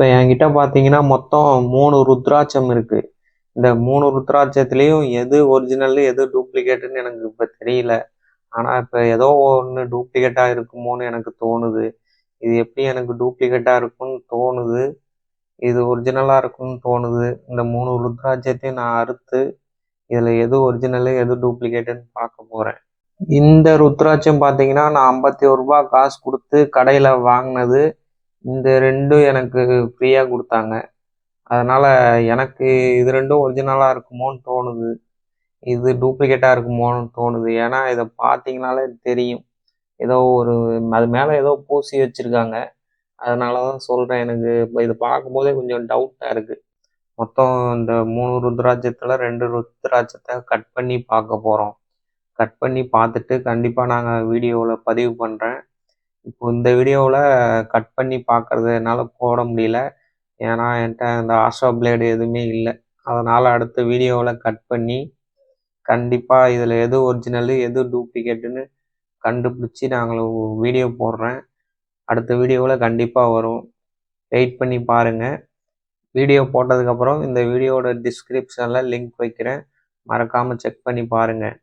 இப்போ என்கிட்ட பார்த்தீங்கன்னா மொத்தம் மூணு ருத்ராட்சம் இருக்குது இந்த மூணு ருத்ராட்சத்துலேயும் எது ஒரிஜினல் எது டூப்ளிகேட்டுன்னு எனக்கு இப்போ தெரியல. ஆனால் இப்போ ஏதோ ஒன்று டூப்ளிகேட்டாக இருக்குமோன்னு எனக்கு தோணுது. இது எப்படி எனக்கு டூப்ளிகேட்டாக இருக்கும்னு தோணுது. இது ஒரிஜினலாக இருக்கும்னு தோணுது. இந்த மூணு ருத்ராட்சத்தையும் நான் அறுத்து இதில் எது ஒரிஜினலு எது டூப்ளிகேட்டுன்னு பார்க்க போகிறேன் இந்த ருத்ராட்சம் பார்த்தீங்கன்னா நான் ஐம்பத்தி ஒரு ரூபா காசு கொடுத்து கடையில் வாங்கினது. இந்த ரெண்டும் எனக்கு ஃப்ரீயாக கொடுத்தாங்க. அதனால் எனக்கு இது ரெண்டும் ஒரிஜினலாக இருக்குமோன்னு தோணுது. இது டூப்ளிகேட்டாக இருக்குமோன்னு தோணுது. ஏன்னா இதை பார்த்தீங்கனாலே தெரியும். ஏதோ ஒரு அது மேலே ஏதோ பூசி வச்சுருக்காங்க. அதனால தான் சொல்கிறேன் எனக்கு. இப்போ இதை பார்க்கும்போதே கொஞ்சம் டவுட்டாக இருக்குது மொத்தம் இந்த மூணு ருத்ராட்சத்தில் ரெண்டு ருத்ராட்சத்தை கட் பண்ணி பார்க்க போகிறோம் கட் பண்ணி பார்த்துட்டு கண்டிப்பாக நாங்கள் வீடியோவில் பதிவு பண்ணுறேன் இப்போ இந்த வீடியோவில் கட் பண்ணி பார்க்குறது என்னால் போட முடியல. ஏன்னா என்கிட்ட அந்த ஆஷா பிளேடு எதுவுமே இல்லை. அதனால் அடுத்த வீடியோவில் கட் பண்ணி கண்டிப்பாக இதில் எது ஒரிஜினலு எது டூப்ளிகேட்டுன்னு கண்டுபிடிச்சி நாங்கள் வீடியோ போடுறேன். அடுத்த வீடியோவில் கண்டிப்பாக வரும். வெயிட் பண்ணி பாருங்கள் வீடியோ போட்டதுக்கப்புறம் இந்த வீடியோவோட டிஸ்கிரிப்ஷனில் லிங்க் வைக்கிறேன். மறக்காமல் செக் பண்ணி பாருங்கள்